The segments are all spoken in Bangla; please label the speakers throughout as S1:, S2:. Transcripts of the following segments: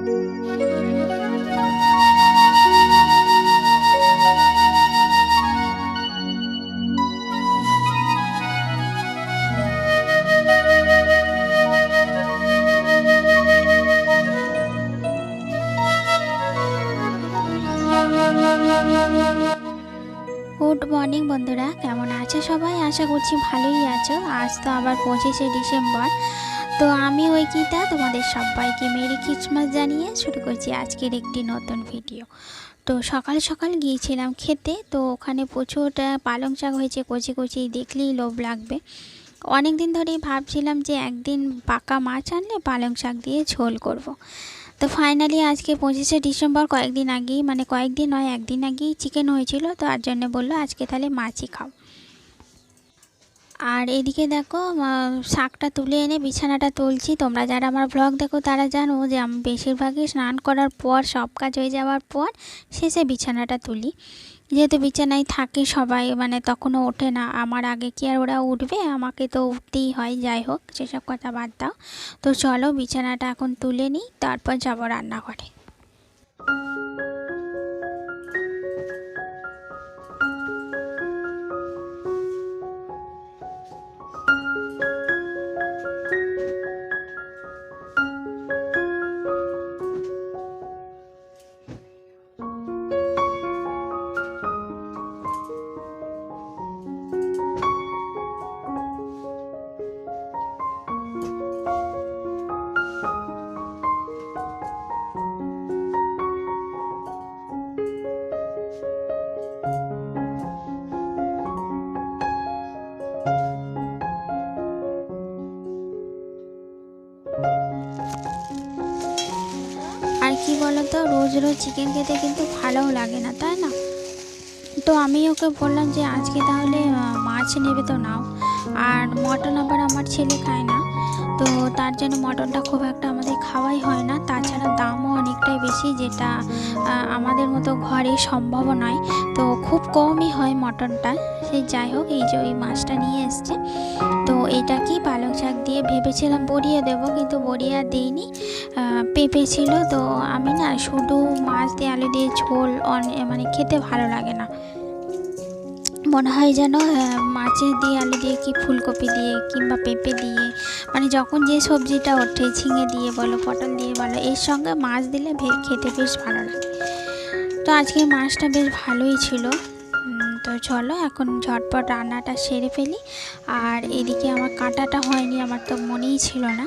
S1: গুড মর্নিং বন্ধুরা। কেমন আছো সবাই? আশা করছি ভালোই আছো। আজ তো আবার পঁচিশে ডিসেম্বর। তো আমি ওই কিতা তোমাদের সবাইকে মেরি খ্রিসমাস জানিয়ে শুরু করছি আজকের একটি নতুন ভিডিও তো সকাল সকাল গিয়েছিলাম খেতে, তো ওখানে প্রচুর পালং শাক হয়েছে, কচি কচি, দেখলেই লোভ লাগবে। অনেক দিন ধরেই ভাবছিলাম যে একদিন পাকা মাছ আনলে পালং শাক দিয়ে ঝোল করব। তো ফাইনালি আজকে পঁচিশে ডিসেম্বর কয়েকদিন আগেই মানে কয়েকদিন নয়, একদিন আগেই চিকেন হয়েছিল, তো তার জন্য বলল আজকে তাহলে মাছই খাও আর এদিকে দেখো শাকটা তুলে এনে বিছানাটা তুলছি। তোমরা যারা আমার ব্লগ দেখো, তারা জানো যে আমি বেশিরভাগই স্নান করার পর, সব কাজ হয়ে যাওয়ার পর, শেষে বিছানাটা তুলি। যেহেতু বিছানায় থাকে সবাই মানে তখনও ওঠে না। আমার আগে কি আর ওরা উঠবে? আমাকে তো উঠতেই হয়, যাই হোক, সেসব কথা বাদ দাও। তো চলো, বিছানাটা এখন তুলে নিই, তারপর যাব রান্নাঘরে। রোজ রোজ চিকেন খেতে কিন্তু ভালোও লাগে না, তাই না? তো আমি ওকে বললাম যে, আজকে তাহলে মাছ নেবে তো নাও। আর মটন আবার আমার ছেলে খায় না, তো তার জন্য মটনটা খুব একটা আমাদের খাওয়াই হয় না। তাছাড়া দামও অনেকটাই বেশি, যেটা আমাদের মতো ঘরে সম্ভব নয় তো খুব কমই হয় মটনটা। সেই যাই হোক, এই যে ওই মাছটা নিয়ে এসছে। তো এটা কি পালং শাক দিয়ে ভেবেছিলাম বড়িয়ে দেবো, কিন্তু বড়িয়ে দিইনি। পেঁপে ছিল, তো আমি না শুধু মাছ দিয়ে আলু দিয়ে ঝোল মানে খেতে ভালো লাগে না। মনে হয় যেন মাছের দিয়ে আলু দিয়ে কি ফুলকপি দিয়ে কিংবা পেঁপে দিয়ে মানে যখন যে সবজিটা ওঠে, ঝিঙে দিয়ে বলো, পটল দিয়ে বলো, এর সঙ্গে মাছ দিলে খেতে বেশ ভালো লাগে। তো আজকে মাছটা বেশ ভালোই ছিল। তো চলো, এখন ঝটপট রান্নাটা সেরে ফেলি। আর এদিকে আমার কাঁটাটা হয়নি, আমার তো মনেই ছিল না।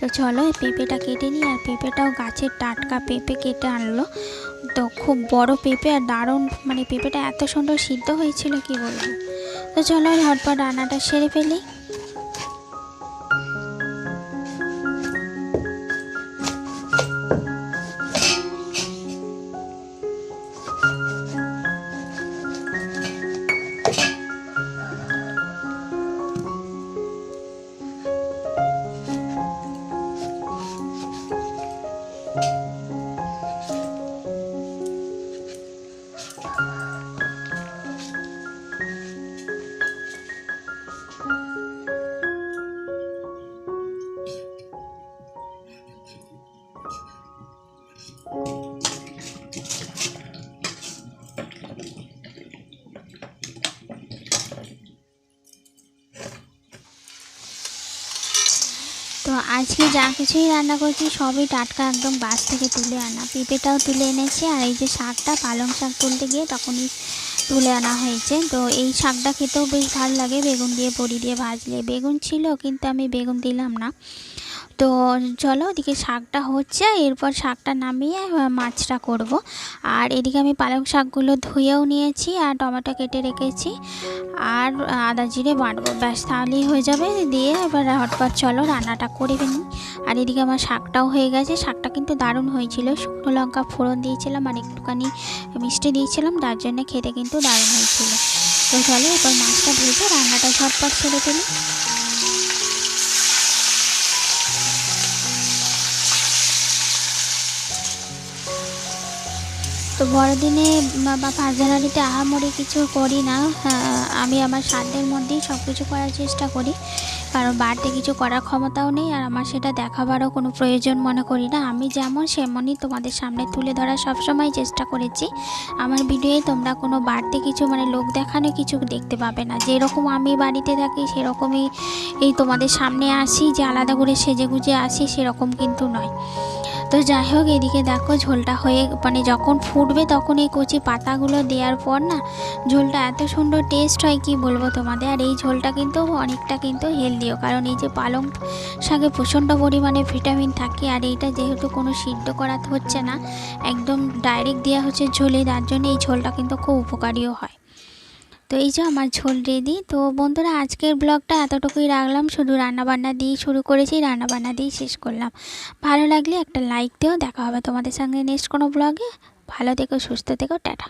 S1: তো চলো, এই পেঁপেটা কেটে নিই। আর পেঁপেটাও গাছের টাটকা পেঁপে কেটে আনলো। তো খুব বড় পেঁপে আর দারুণ মানে পেঁপেটা এত সুন্দর সিদ্ধ হয়েছিল, কি বলব। তো চলো, ঝটপট রান্নাটা সেরে ফেলি। তো আজকে যা কিছুই রান্না করছি, সবই টাটকা একদম বাস থেকে তুলে আনা। পেঁপেটাও তুলে এনেছি, আর এই যে শাকটা, পালং শাক তুলতে গিয়ে তখনই তুলে আনা হয়েছে। তো এই শাকটা খেতেও বেশ ভালো লাগে, বেগুন দিয়ে, বড়ি দিয়ে ভাজলে। বেগুন ছিল, কিন্তু আমি বেগুন দিলাম না। তো চলো ওদিকে শাকটা হচ্ছে, এরপর শাকটা নামিয়ে মাছটা করব। আর এদিকে আমি পালং শাকগুলো ধুয়েও নিয়েছি আর টমেটো কেটে রেখেছি আর আদা জিরে বাটবো। ব্যাস, তাহলেই হয়ে যাবে। দিয়ে এবার হটপট চলো রান্নাটা করে ফেলি। আর এদিকে আমার শাকটাও হয়ে গেছে। শাকটা কিন্তু দারুণ হয়েছিল। শুকনো লঙ্কা ফোড়ন দিয়েছিলাম আর একটুখানি মিষ্টি দিয়েছিলাম, তার জন্য খেতে কিন্তু দারুণ হয়েছিল। তো চলো এবার মাছটা ভেজে রান্নাটা ঝটপট ছেড়ে ফেলি। তো বড়দিনে বা- জানুয়ারিতে আহামরি কিছু করি না। আমি আমার সাধ্যের মধ্যেই সব কিছু করার চেষ্টা করি। কারণ বাড়িতে কিছু করার ক্ষমতাও নেই আর আমার সেটা দেখাবারও কোনো প্রয়োজন মনে করি না। আমি যেমন সেমনই তোমাদের সামনে তুলে ধরার সবসময় চেষ্টা করেছি। আমার ভিডিওয়ে তোমরা কোনো বাড়তি কিছু মানে লোক দেখানো কিছু দেখতে পাবে না। যেরকম আমি বাড়িতে থাকি সেরকমই এই তোমাদের সামনে আসি, যে আলাদা করে সেজে গুজে আসি সেরকম কিন্তু নয়। তো যাই হোক, এদিকে দেখো ঝোলটা হয়ে মানে যখন ফুটবে তখন এই কচি পাতাগুলো দেওয়ার পর না, ঝোলটা এত সুন্দর টেস্ট হয়, কি বলব তোমাদের? আর এই ঝোলটা কিন্তু অনেকটা কিন্তু হেলদিও কারণ এই যে পালং শাকে প্রচণ্ড পরিমাণে ভিটামিন থাকে, আর এইটা যেহেতু কোনো সিদ্ধ করা হচ্ছে না, একদম ডাইরেক্ট দেওয়া হচ্ছে ঝোলে, তার জন্য এই ঝোলটা কিন্তু খুব উপকারীও হয়। তো এই যে আমার ঝোল রেডি তো বন্ধুরা আজকের ব্লগটা এতটুকুই রাখলাম। শুধু রান্নাবান্না দিয়েই শুরু করেছি, রান্নাবান্না দিয়েই শেষ করলাম। ভালো লাগলে একটা লাইক দিও, দেখা হবে তোমাদের সঙ্গে নেক্সট কোনো ব্লগে ভালো থেকো, সুস্থ থেকো, টাটা।